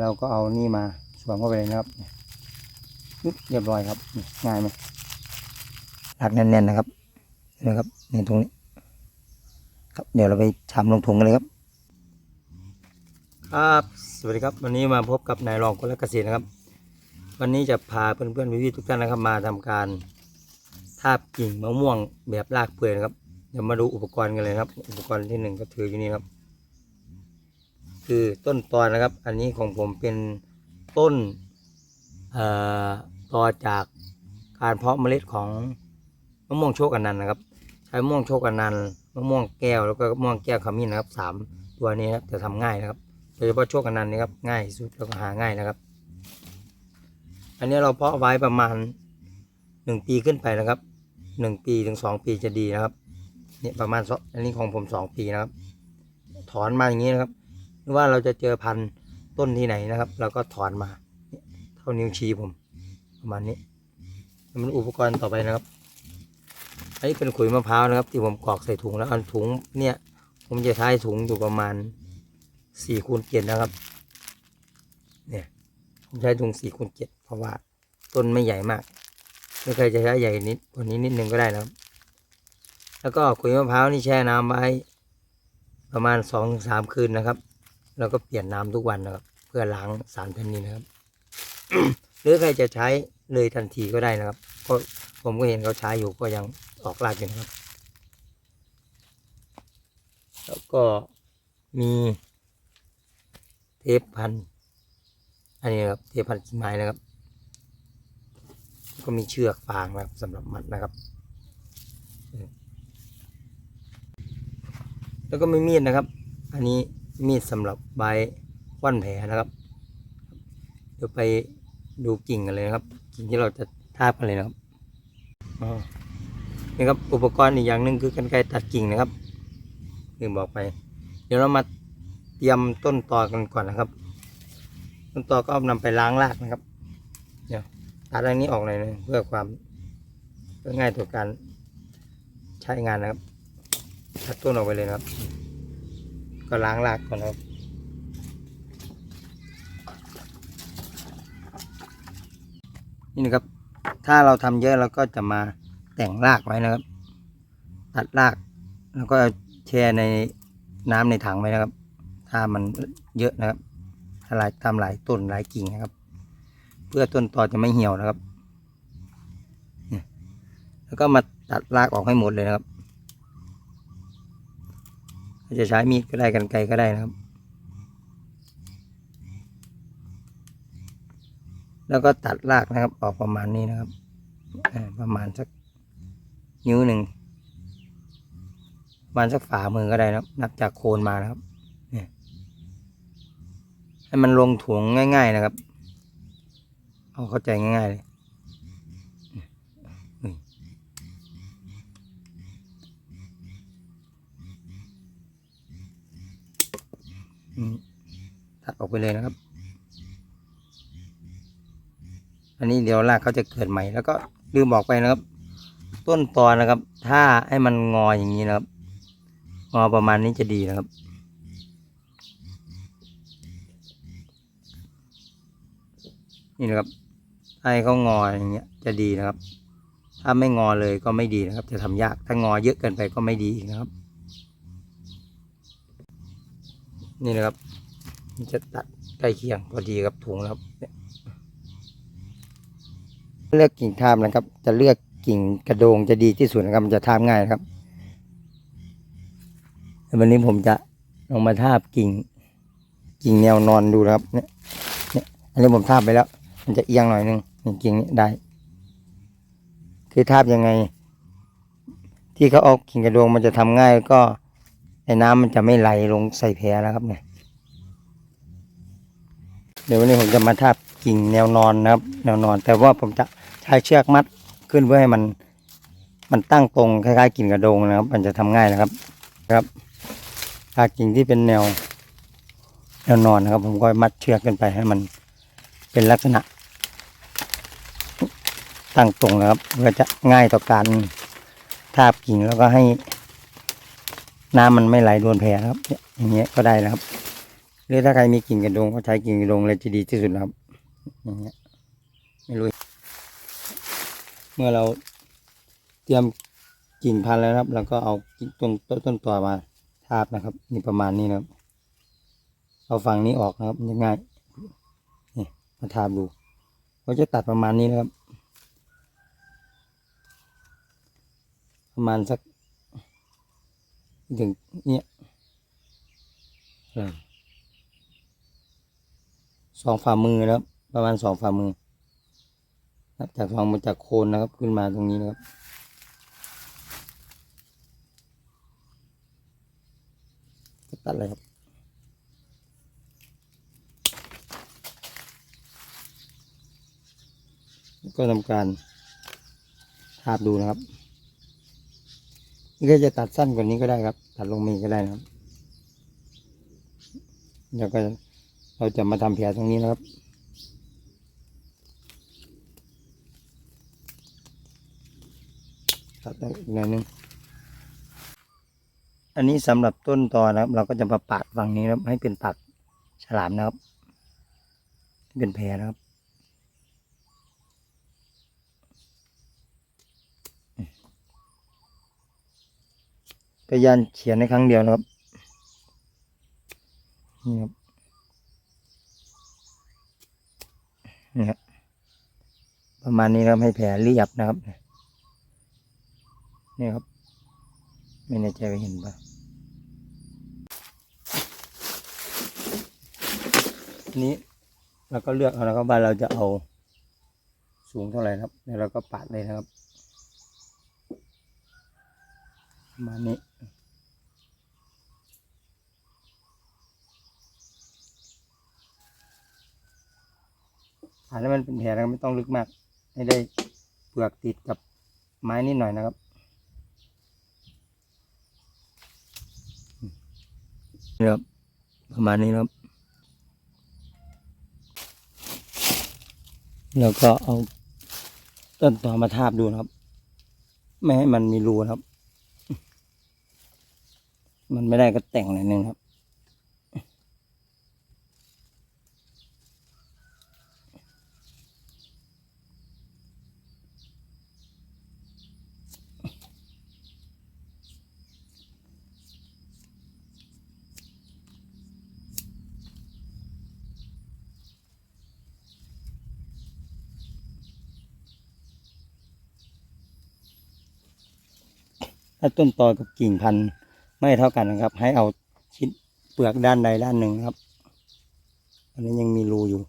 เราก็เอานี่มาสวมเข้าไปเลยนะครับเรียบร้อยครับง่ายไหมหลักแน่นๆนะครับนะครับนี่ตรงนี้ ครับเดี๋ยวเราไปชำลงถุงกันเลยครับ ครับสวัสดีครับ วันนี้มาพบกับนายรองคนละเกษตรนะครับ วันนี้จะพาเพื่อนๆพี่ๆทุกท่านนะครับ มาทำการทาบกิ่งมะม่วงแบบรากเปื่อยนะครับเดี๋ยวมาดูอุปกรณ์กันเลยครับ อุปกรณ์ที่หนึ่งก็ถืออยู่นี่ครับ คือต้นตอนนะครับ อันนี้ของผมเป็นต้นเอ่อตอจากการเพาะเมล็ดของมะม่วงโชคอนันต์นะครับ ใช้มะม่วงโชคอนันต์มะม่วงแก้วแล้วก็มะม่วงแก้วขมิ้นนะครับสามตัวนี้ครับจะทำง่ายนะครับโดยเฉพาะโชคอนันต์นี่ครับง่ายสุดแล้วก็หาง่ายนะครับ อันนี้เราเพาะไว้ประมาณหนึ่งปีขึ้นไปนะครับหนึ่งปีถึงสองปีจะดีนะครับเนี่ยประมาณอันนี้ของผมสองปีนะครับ ถอนมาอย่างนี้นะครับ รือว่าเราจะเจอพันธุ์ต้นที่ไหนนะครับ เราก็ถอนมา เท่านิ้วชี้ผมประมาณนี้มันอุปกรณ์ต่อไปนะครับ อันนี้เป็นขุยมะพร้าวนะครับ ที่ผมกรอกใส่ถุงแล้วอันถุงเนี่ย ผมจะใช้ถุงอยู่ประมาณสี่คูณเจ็ดนะครับ เนี่ย ผมใช้ถุงสี่คูณเจ็ดเพราะว่าต้นไม่ใหญ่มากไม่เคยจะใช้ใหญ่นิดกว่านี้นิดนึงก็ได้นะครับ แล้วก็ขุยมะพร้าวนี่แช่น้ำไว้ประมาณสองถึงสามคืนนะครับ แล้วก็เปลี่ยนน้ำทุกวันนะครับ เพื่อล้างสารพันนี้นะครับ หรือใครจะใช้เลยทันทีก็ได้นะครับเพราะผมก็เห็นเขาใช้อยู่ก็ยังออกรากอยู่นะครับ แล้วก็มีเทปพันอันนี้นครับเทปพันกิ่งไม้นะครับ ก็มีเชือกฟางนะครับสำหรับมัดนะครับ แล้วก็มีมีดนะครับ อันนี้ มีดสำหรับใบว่านแผลนะครับ เดี๋ยวไปดูกิ่งกันเลยนะครับ กิ่งที่เราจะทาบกันเลยนะครับอ๋อนี่ครับอุปกรณ์อีกอย่างหนึ่งคือกันไกรตัดกิ่งนะครับลืมบอกไป เดี๋ยวเรามาเตรียมต้นตอกันก่อนนะครับ ต้นตอก็เอานำไปล้างรากนะครับ เดี๋ยวตัดอันนี้ออกหน่อยนึงเพื่อความเพื่อง่ายต่อการใช้งานนะครับ ตัดต้นออกไปเลยนะครับ ก็ล้างรากก่อนครับนี่นะครับ ถ้าเราทำเยอะเราก็จะมาแต่งรากไว้นะครับ ตัดราก แล้วก็แช่ในน้ำในถังไว้นะครับ ถ้ามันเยอะนะครับถ้าหลายทำหลายต้นหลายกิ่งนะครับ เพื่อต้นตอจะไม่เหี่ยวนะครับ แล้วก็มาตัดรากออกให้หมดเลยนะครับ จะใช้มีดก็ได้กันไกรก็ได้นะครับ แล้วก็ตัดรากนะครับ ออกประมาณนี้นะครับประมาณสักนิ้วหนึ่งประมาณสักฝ่ามือก็ได้นะครับ นับจากโคนมานะครับเนี่ยให้มันลงถุงง่าย ๆนะครับ เอาเข้าใจง่ายๆเลยอืมอืม ตัดออกไปเลยนะครับ อันนี้เดี๋ยวรากเขาจะเกิดใหม่ แล้วก็ลืมบอกไปนะครับ ต้นตอนนะครับ ถ้าให้มันงออย่างนี้นะครับ งอประมาณนี้จะดีนะครับนี่นะครับให้เขางออย่างเงี้ยจะดีนะครับ ถ้าไม่งอเลยก็ไม่ดีนะครับ จะทำยาก ถ้างอเยอะเกินไปก็ไม่ดีนะครับ นี่นะครับ มันจะตัดใกล้เคียงพอดีกับถุงแล้วครับ เลือกกิ่งทามนะครับ จะเลือกกิ่งกระโดงจะดีที่สุดนะครับ มันจะทาบง่ายนะครับวันนี้ผมจะลงมาทาบกิ่ง กิ่งแนวนอนดูนะครับ เนี่ยเนี่ยอันนี้ผมทาบไปแล้ว มันจะเอียงหน่อยนึงกิ่งนี้ได้ คือทาบยังไง ที่เขาเอากิ่งกระโดงมันจะทำง่ายก็ ในน้ำมันจะไม่ไหลลงใส่แพนะครับเนี่ย เดี๋ยววันนี้ผมจะมาทาบกิ่งแนวนอนนะครับ แนวนอน แต่ว่าผมจะใช้เชือกมัดขึ้นเพื่อให้มัน มันตั้งตรงคล้ายๆกิ่งกระโดงนะครับ มันจะทำง่ายนะครับ ครับถ้ากิ่งที่เป็นแนว แนวนอนนะครับ ผมก็มัดเชือกขึ้นไปให้มันเป็นลักษณะ ตั้งตรงนะครับเพื่อจะง่ายต่อการทาบกิ่งแล้วก็ให้ น้ำมันไม่ไหลโดนแผลครับอย่างเงี้ยก็ได้นะครับ หรือถ้าใครมีกิ่งกระดงก็ใช้กิ่งกระดงเลยจะดีที่สุดนะครับอย่างเงี้ยไม่รู้เมื่อเราเตรียมกิ่งพันธุ์แล้วครับเราก็เอาต้นต้นตัวมาทาบนะครับนี่ประมาณนี้นะครับเอาฝั่งนี้ออกนะครับจะง่ายนี่มาทาบดูเราจะตัดประมาณนี้นะครับ ประมาณสัก ถึงเนี่ยสองฝ่ามือนะครับ ประมาณสองฝ่ามือนับจากสองมาจากโคนนะครับ ขึ้นมาตรงนี้นะครับ ตัดเลยครับก็ทำการทาบดูนะครับ นี่ก็จะตัดสั้นกว่านี้ก็ได้ครับ ตัดลงมีก็ได้นะครับแล้วก็เราจะมาทำแผลตรงนี้นะครับ ตัดได้อีกหน่อยนึงอันนี้สำหรับต้นตอนะครับ เราก็จะมาปาดฝั่งนี้นะครับให้เป็นปากฉลามนะครับ เป็นแผลนะครับ พยานเขียนในครั้งเดียวนะครับนี่ครับนี่ครับประมาณนี้นะครับให้แผลเรียบนะครับนี่ครับ ไม่แน่ใจว่าเห็นปะทีนี้เราก็เลือกเอาแล้วก็ว่าเราจะเอาสูงเท่าไหร่นะครับ แล้วเราก็ปาดเลยนะครับ ประ มาณนี้ผ่านแล้วมันเป็นแผลนะครับไม่ต้องลึกมาก ให้ได้เปลือกติดกับไม้นิดหน่อยนะครับนี่ครับประมาณนี้ครับ แล้วก็เอาต้นตอมาทาบดูนะครับ ไม่ให้มันมีรูนะครับ มันไม่ได้ก็แต่งหน่อยนึงครับ ถ้าต้นตอกับกิ่งพันธุ์ ไม่เท่ากันนะครับ ให้เอาชิ้นเปลือกด้านใดด้านหนึ่งครับ อันนี้ยังมีรูอยู่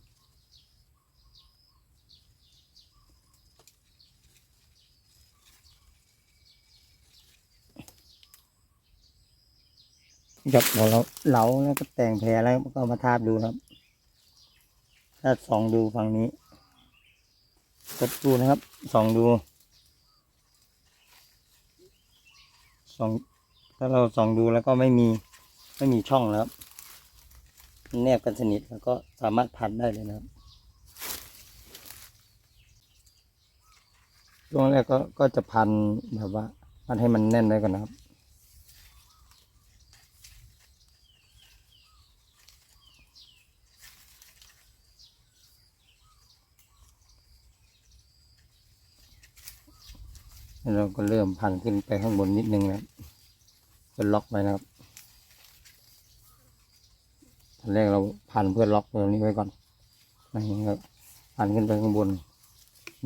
ครับพอเราเหลาแล้วก็แต่งแผลแล้วก็มาทาบดูครับ ถ้าสองดูฝั่งนี้กดดูนะครับสองดูสอง ถ้าเราส่องดูแล้วก็ไม่มีไม่มีช่องแล้วแนบกันสนิทแล้วก็สามารถพันได้เลยนะครับช่วงแรกก็ก็จะพันแบบว่าพันให้มันแน่นไว้ก่อนนะครับแล้วเราก็เริ่มพันขึ้นไปข้างบนนิดนึงนะค รับจะล็อกไว้นะครับตอนแรกเราพันเพื่อล็อกตรงนี้ไว้ก่อนนี่ครับพันขึ้นไปข้างบน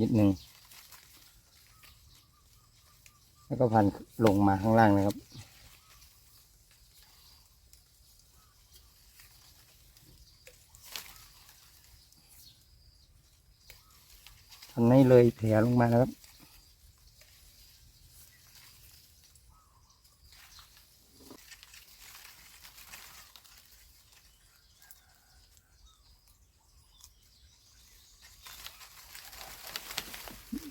นิดหนึ่งแล้วก็พันลงมาข้างล่างนะครับพันให้เลยแผลลงมานะครับ นะครับ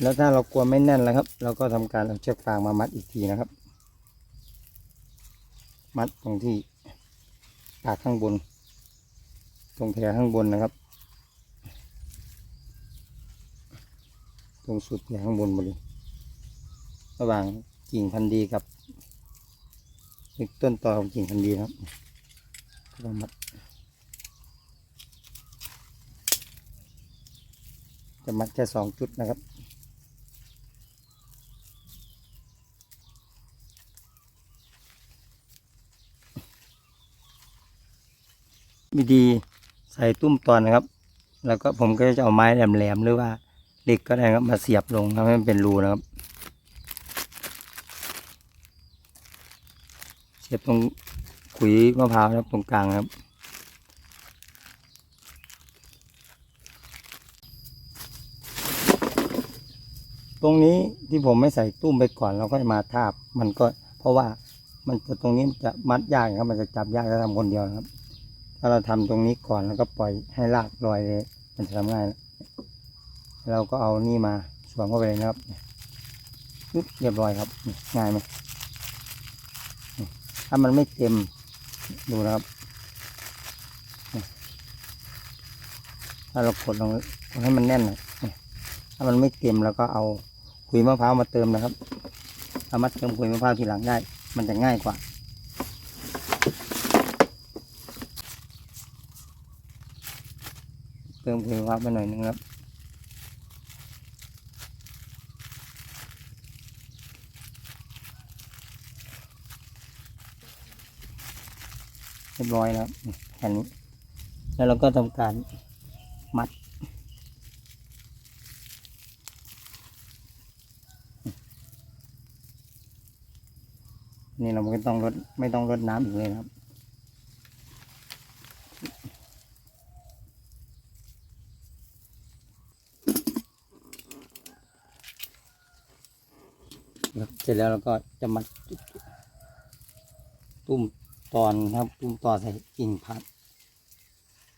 แล้วถ้าเรากลัวไม่แน่นแล้วครับ เราก็ทำการเอาเชือกฟางมามัดอีกทีนะครับ มัดตรงที่ปากข้างบน ตรงแผลข้างบนนะครับ ตรงสุดแผลข้างบนหมดเลยระหว่างกิ่งพันธุ์ดีกับต้นตอของกิ่งพันธุ์ดีครับก็มัด จะมัดแค่สองจุดนะครับวิธีใส่ตุ้มตอนนะครับ แล้วก็ผมก็จะเอาไม้แหลมๆหรือว่าเหล็กก็ได้ครับมาเสียบลงทำให้มันเป็นรูนะครับ เสียบตรงขุยมะพร้าวนะครับตรงกลางครับ ตรงนี้ที่ผมไม่ใส่ตุ้มไปก่อนเราก็มาทาบ มันก็เพราะว่ามันจะตรงนี้จะมัดยากครับ มันจะจับยากถ้าทำคนเดียวนะครับ ถ้าเราทำตรงนี้ก่อนแล้วก็ปล่อยให้รากลอยเลย มันจะทำง่ายเราก็เอานี่มาสวมเข้าไปเลยนะครับเรียบร้อยครับง่ายไหมถ้ามันไม่เต็มดูนะครับถ้าเรากดลงกดให้มันแน่นน่อยนี่ถ้ามันไม่เต็มเราก็เอา ขุยมะพร้าวมาเติมนะครับสามาเติมขุยมะพร้าวทีหลังได้ มันจะง่ายกว่า เติมคุณภาพไปหน่อยนึงครับเรียบร้อยแล้วแค่นี้ แล้วเราก็ทำการมัด นี่เราไม่ต้องรดไม่ต้องรดน้ำอีกเลยครับ เสร็จแล้วเราก็จะมัดตุ้มตอนครับ ตุ้มตอนใส่กิ่งพันธุ์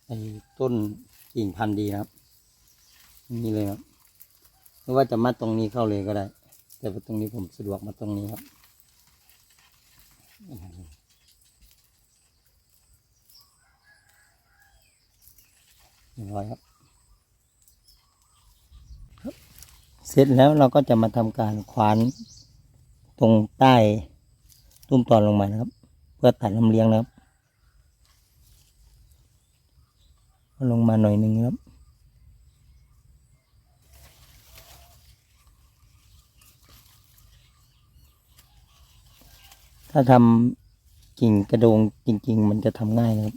ไอ้ต้นกิ่งพันธุ์ดีครับนี่เลยครับหรือว่าจะมัดตรงนี้เข้าเลยก็ได้ แต่ตรงนี้ผมสะดวกมาตรงนี้ครับ เรียบร้อยครับเสร็จแล้วเราก็จะมาทำการขวานตรงใต้ตุ้มตอนลงมานะครับ เพื่อตัดลำเลียงนะครับลงมาหน่อยหนึ่งครับ ถ้าทำกิ่งกระโดงจริง ๆ มันจะทำง่ายนะครับ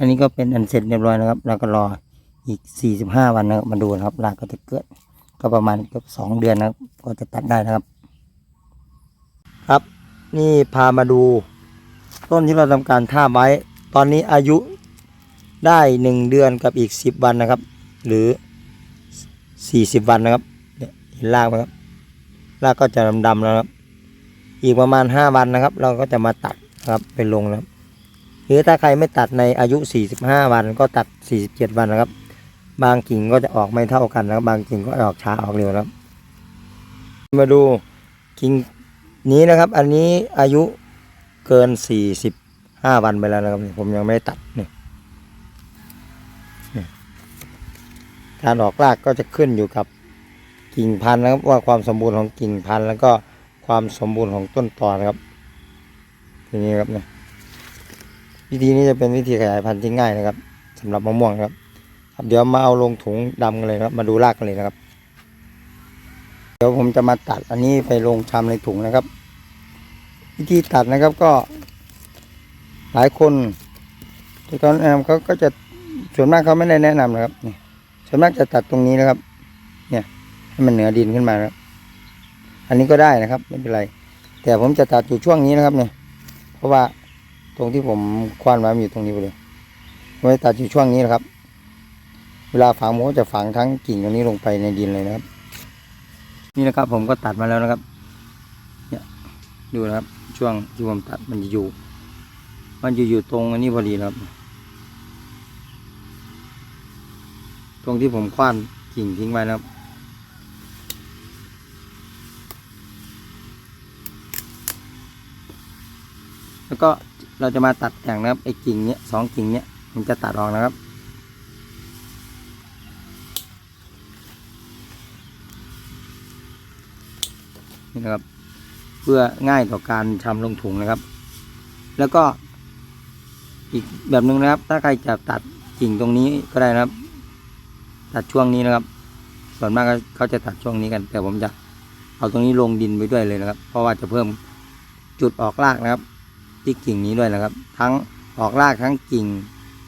อันนี้ก็เป็นอันเสร็จเรียบร้อยนะครับแล้วก็รออีกสี่สิบห้าวันนะครับมาดูนะครับรากก็จะเกิด ก็ประมาณเกือบสองเดือนนะครับ ก็จะตัดได้นะครับ ครับ นี่พามาดู ต้นที่เราทำการท่าไว้ ตอนนี้อายุได้หนึ่งเดือนกับอีกสิบวันนะครับ หรือสี่สิบวันนะครับเนี่ยเห็นรากไหมครับรากก็จะดำๆแล้วครับ อีกประมาณห้าวันนะครับ เราก็จะมาตัดนะครับไปลงนะครับ หรือถ้าใครไม่ตัดในอายุ 45 วันก็ตัด 47 วันนะครับ บางกิ่งก็จะออกไม่เท่ากันนะครับ บางกิ่งก็ออกช้าออกเร็วนะครับ มาดูกิ่งนี้นะครับ อันนี้อายุเกิน 45 วันไปแล้วนะครับ ผมยังไม่ได้ตัดนี่การออกรากก็จะขึ้นอยู่กับกิ่งพันธุ์นะครับ ว่าความสมบูรณ์ของกิ่งพันธุ์แล้วก็ความสมบูรณ์ของต้นตอนครับอย่างนี้ครับเนี่ย วิธีนี้จะเป็นวิธีขยายพันธุ์ที่ง่ายนะครับสำหรับมะม่วงนะครับครับ เดี๋ยวมาเอาลงถุงดำกันเลยครับ มาดูรากกันเลยนะครับ เดี๋ยวผมจะมาตัดอันนี้ไปลงชำในถุงนะครับ วิธีตัดนะครับก็ หลายคนที่เขาแนะนำเขาก็จะส่วนมากเขาไม่ได้แนะนำนะครับนี่ส่วนมากจะตัดตรงนี้นะครับ เนี่ย ให้มันเหนือดินขึ้นมาครับ อันนี้ก็ได้นะครับ ไม่เป็นไร แต่ผมจะตัดอยู่ช่วงนี้นะครับ เนี่ย เพราะว่า รงที่ผมคว้านไว้มันอยู่ตรงนี้พอดีไว้ตัดอยู่ช่วงนี้นะครับ เวลาฝังผมก็จะฝังทั้งกิ่งตรงนี้ลงไปในดินเลยนะครับ นี่นะครับผมก็ตัดมาแล้วนะครับ เนี่ยดูนะครับชช่วงที่ผมตัดมันจะอยู่ มันจะอยู่ตรงอันนี้พอดีนะครับ ตรงที่ผมคว้านกิ่งทิ้งไว้นะครับแล้วก็ เราจะมาตัดแต่งนะครับไอ้กิ่งเนี้ยสองกิ่งเนี้ยผมจะตัดออกนะครับ นี่นะครับ เพื่อง่ายต่อการชำลงถุงนะครับ แล้วก็อีกแบบหนึ่งนะครับ ถ้าใครจะตัดกิ่งตรงนี้ก็ได้นะครับ ตัดช่วงนี้นะครับ ส่วนมากเขาจะตัดช่วงนี้กัน แต่ผมจะเอาตรงนี้ลงดินไปด้วยเลยนะครับ เพราะว่าจะเพิ่มจุดออกรากนะครับ ที่กิ่งนี้ด้วยนะครับ ทั้งออกรากทั้งกิ่ง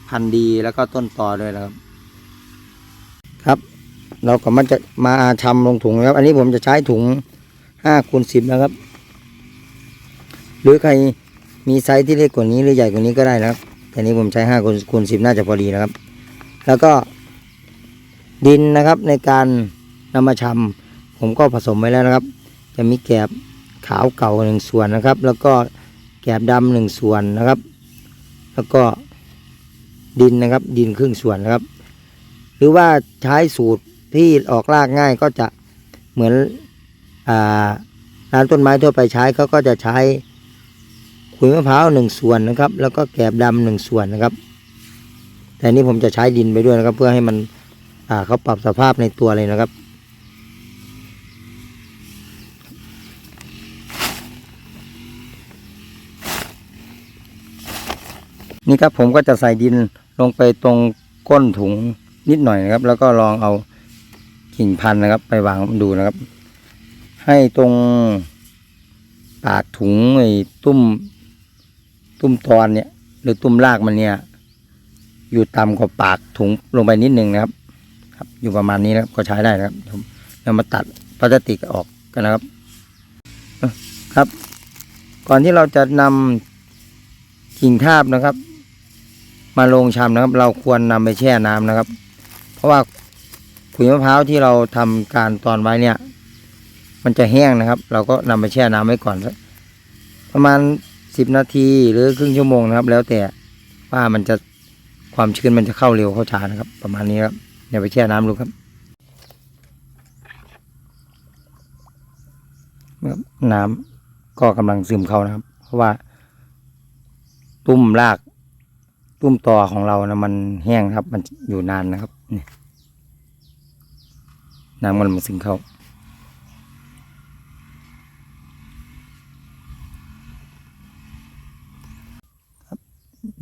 พันธุ์ดีแล้วก็ต้นตอด้วยนะครับ ครับ เราก็มันจะมาชำลงถุงนะครับ อันนี้ผมจะใช้ถุงห้าคูณสิบนะครับ หรือใครมีไซส์ที่เล็กกว่านี้หรือใหญ่กว่านี้ก็ได้นะครับ แต่นี้ผมใช้ห้าคูณคูณสิบน่าจะพอดีนะครับ แล้วก็ดินนะครับในการนำมาชำผมก็ผสมไว้แล้วนะครับ จะมีแกบขาวเก่าหนึ่งส่วนนะครับ แล้วก็ แกบดำหนึ่งส่วนนะครับ แล้วก็ดินนะครับ ดินครึ่งส่วนนะครับ หรือว่าใช้สูตรที่ออกรากง่ายก็จะเหมือนอร้านต้นไม้ทั่วไปใช้เขาก็จะใช้ขุยมะพร้าวหนึ่งส่วนนะครับ แล้วก็แกบดำหนึ่งส่วนนะครับ แต่นี่ผมจะใช้ดินไปด้วยนะครับ เพื่อให้มันเขาปรับสภาพในตัวเลยนะครับ นี่ครับผมก็จะใส่ดินลงไปตรงก้นถุงนิดหน่อยนะครับ แล้วก็ลองเอากิ่งพันธุ์นะครับ ไปวางดูนะครับ ให้ตรงปากถุงไอ้ตุ้ม ตุ้มตอนเนี่ย หรือตุ้มรากมันเนี่ย อยู่ต่ำกว่าปากถุงลงไปนิดนึงนะครับ ครับ อยู่ประมาณนี้นะครับก็ใช้ได้นะครับผมเรามาตัดพลาสติกออกกันนะครับครับ ก่อนที่เราจะนำกิ่งทาบนะครับ มาลงชำนะครับ เราควรนำไปแช่น้ำนะครับ เพราะว่าขุยมะพร้าวที่เราทำการตอนไว้เนี่ย มันจะแห้งนะครับ เราก็นำไปแช่น้ำไว้ก่อนสักประมาณสิบนาทีหรือครึ่งชั่วโมงนะครับ แล้วแต่ว่ามันจะความชื้นมันจะเข้าเร็วเข้าช้านะครับ ประมาณนี้ครับเดี๋ยวไปแช่น้ำดูครับนะครับน้ำก็กำลังซึมเข้านะครับ เพราะว่า ตุ้มราก ตุ้มตอของเรานะมันแห้งครับ มันอยู่นานนะครับนี่น้ำมันมันซึมเข้า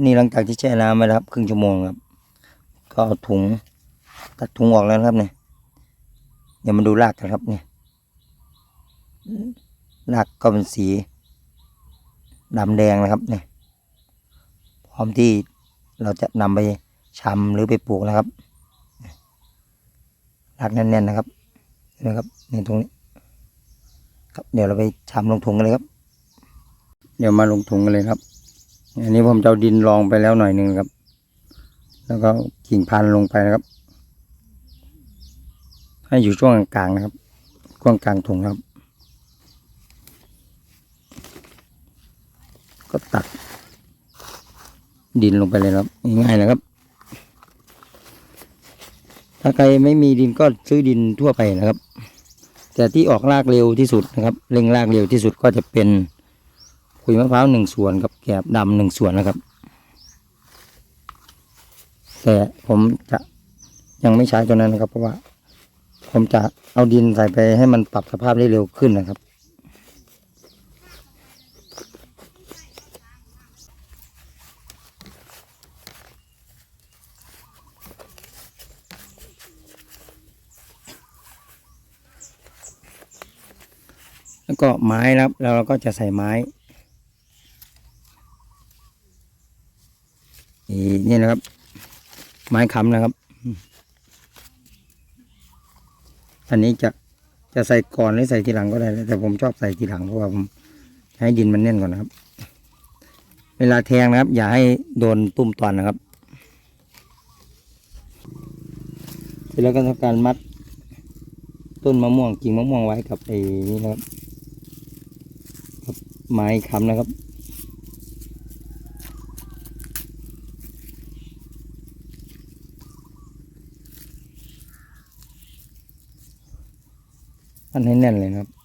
นี่หลังจากที่แช่น้ำไปแล้วครับ ครึ่งชั่วโมงครับ ก็เอาถุง ตัดถุงออกแล้วครับเนี่ยเดี๋ยวมาดูรากกันครับเนี่ยรากก็เป็นสีดำแดงนะครับเนี่ยพร้อมที่ เราจะนำไปชำหรือไปปลูกนะครับรากแน่นๆนะครับเห็นะครับนี่ตรงนี้ครับเดี๋ยวเราไปชำลงถุงกันเลยครับ เดี๋ยวมาลงถุงกันเลยครับ อันนี้ผมจะเอาดินรองไปแล้วหน่อยหนึ่งครับ แล้วก็กิ่งพันลงไปนะครับ ให้อยู่ช่วงกลางๆนะครับช่วงกลางถุงครับ ก็ตัก ดินลงไปเลยครับง่ายๆนะครับ ถ้าใครไม่มีดินก็ซื้อดินทั่วไปนะครับ แต่ที่ออกรากเร็วที่สุดนะครับเร่งรากเร็วที่สุดก็จะเป็นขุยมะพร้าวหนึ่งส่วนกับแกบดำหนึ่งส่วนนะครับ แต่ผมจะยังไม่ใช้ตัวนั้นนะครับ เพราะว่า ผมจะเอาดินใส่ไปให้มันปรับสภาพได้เร็วขึ้นนะครับ แล้วก็ไม้ครับแล้วเราก็จะใส่ไม้นี่นี่นะครับ ไม้ค้ำนะครับ อันนี้จะจะใส่ก่อนหรือใส่ทีหลังก็ได้ แต่ผมชอบใส่ทีหลังเพราะว่าผมให้ดินมันแน่นก่อนนะครับ เวลาแทงนะครับ อย่าให้โดนตุ้มตอนนะครับเสร็จแล้วก็ทำการมัดต้นมะม่วงกิ่งมะม่วงไว้กับไอ้นี่นะครับ ไม้ค้ำนะครับมันให้แน่นเลยครับ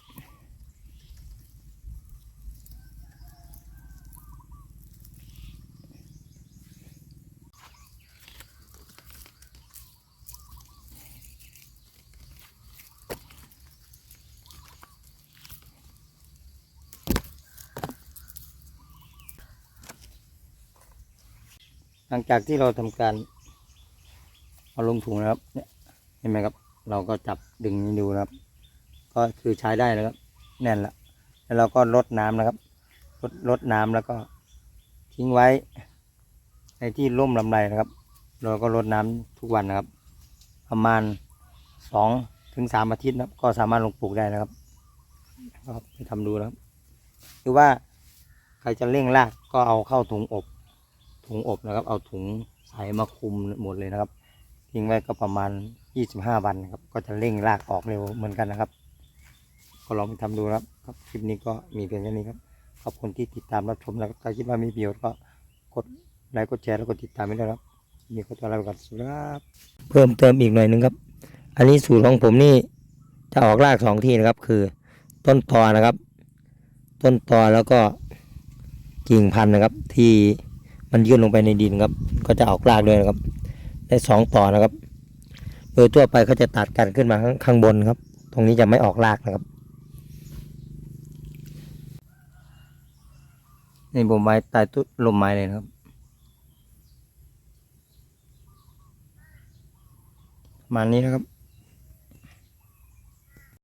หลังจากที่เราทำการเอาลงถุงนะครับเนี่ยเห็นไหมครับ เราก็จับดึงให้ดูนะครับ ก็คือใช้ได้แล้วครับแน่นละแล้วเราก็ลดน้ำนะครับลดลดน้ำแล้วก็ทิ้งไว้ ในที่ร่มลำไรนะครับ เราก็ลดน้ำทุกวันนะครับ ประมาณสองถึงสามอาทิตย์นะครับ ก็สามารถลงปลูกได้นะครับก็ไปทำดูนะครับ หรือว่าใครจะเร่งรากก็เอาเข้าถุงอบ ถุงอบนะครับ เอาถุงใสมาคุมหมดเลยนะครับ ทิ้งไว้ก็ประมาณ 25 วันครับ ก็จะเร่งรากออกเร็วเหมือนกันนะครับ ก็ลองไปทำดูนะครับครับคลิปนี้ก็มีเพียงแค่นี้ครับ ขอบคุณที่ติดตามรับชมแล้วถ้าคิดว่ามีประโยชน์ก็กดไลค์กดแชร์แล้วกดติดตามไว้ด้วยครับ มีขอตัวลาไปก่อนสวัสดีครับ เพิ่มเติมอีกหน่อยหนึงครับ อันนี้สูตรของผมนี่จะออกรากสองที่นะครับ คือต้นตอนะครับ ต้นตอแล้วก็กิ่งพันธุ์นะครับที่ มันยื่นลงไปในดินครับ ก็จะออกรากด้วยนะครับ ได้สองต่อนะครับ โดยทั่วไปเขาจะตัดกันขึ้นมาข้างงบนครับ ตรงนี้จะไม่ออกรากนะครับนี่ผมไม้ใต้ต้นลมไม้เลยนะครับมานี้นะครับ